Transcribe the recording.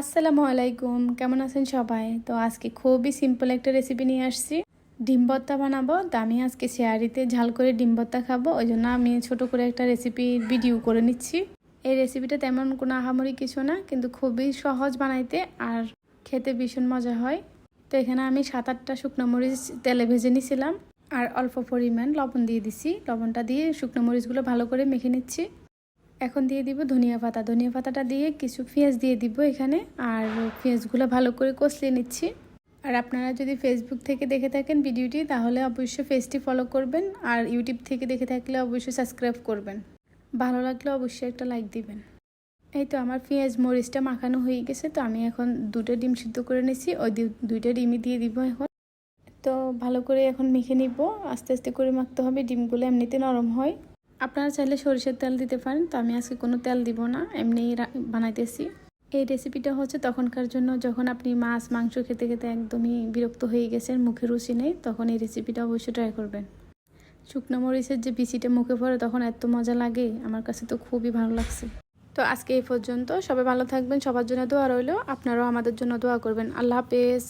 আসসালামু আলাইকুম। কেমন আছেন সবাই? তো আজকে খুবই সিম্পল একটা রেসিপি নিয়ে আসছি। ডিম ভর্তা বানাবো। তো আমি আজকে শেয়ারিতে ঝাল করে ডিম ভর্তা খাব। ওই জন্য আমি ছোট করে একটা রেসিপি ভিডিও করে নিচ্ছি। এই রেসিপিটা তেমন কোনো আহামরি কিছু না, কিন্তু খুবই সহজ বানাইতে আর খেতে ভীষণ মজা হয়। তো এখানে আমি সাত আটটা শুকনো মরিচ তেলে ভেজে নিছিলাম। আর অল্প পরিমাণ লবণ দিয়ে দিছি। লবণটা দিয়ে শুকনো মরিচগুলো ভালো করে মেখে নিচ্ছি। এখন দিয়ে দিব ধনিয়া পাতা। ধনিয়া পাতাটা দিয়ে কিছু পেঁয়াজ দিয়ে দিব এখানে আর পেঁয়াজগুলো ভালো করে কষলিয়ে নিচ্ছি। আর আপনারা যদি ফেসবুক থেকে দেখে থাকেন ভিডিওটি, তাহলে অবশ্যই পেজটি ফলো করবেন আর ইউটিউব থেকে দেখে থাকলে অবশ্যই সাবস্ক্রাইব করবেন। ভালো লাগলে অবশ্যই একটা লাইক দিবেন। এই তো আমার পেঁয়াজ মরিচটা মাখানো হয়ে গেছে, তো আমি এখন দুটো ডিম সিদ্ধ করে নিয়েছি ওই দুইটা ডিমই দিয়ে দিব এখন। তো ভালো করে এখন মেখে নিব। আস্তে আস্তে করে মাখতে হবে, ডিমগুলো এমনিতে নরম হয়। আপনারা চাইলে সরিষার তেল দিতে পারেন, তো আমি আজকে কোনো তেল দিব না এমনি বানাইতেছি। এই রেসিপিটা হচ্ছে তখনকার জন্য যখন আপনি মাছ, মাংস খেতে খেতে একদমই বিরক্ত হয়ে গেছেন, মুখে রুচি নেই, তখন এই রেসিপিটা অবশ্যই ট্রাই করবেন। শুকনো মরিচের যে বিচিটা মুখে পড়ে, তখন এত মজা লাগে, আমার কাছে তো খুবই ভালো লাগছে। তো আজকে এই পর্যন্ত, সবাই ভালো থাকবেন, সবার জন্য দোয়া রইল, আপনারাও আমাদের জন্য দোয়া করবেন। আল্লাহ হাফেজ।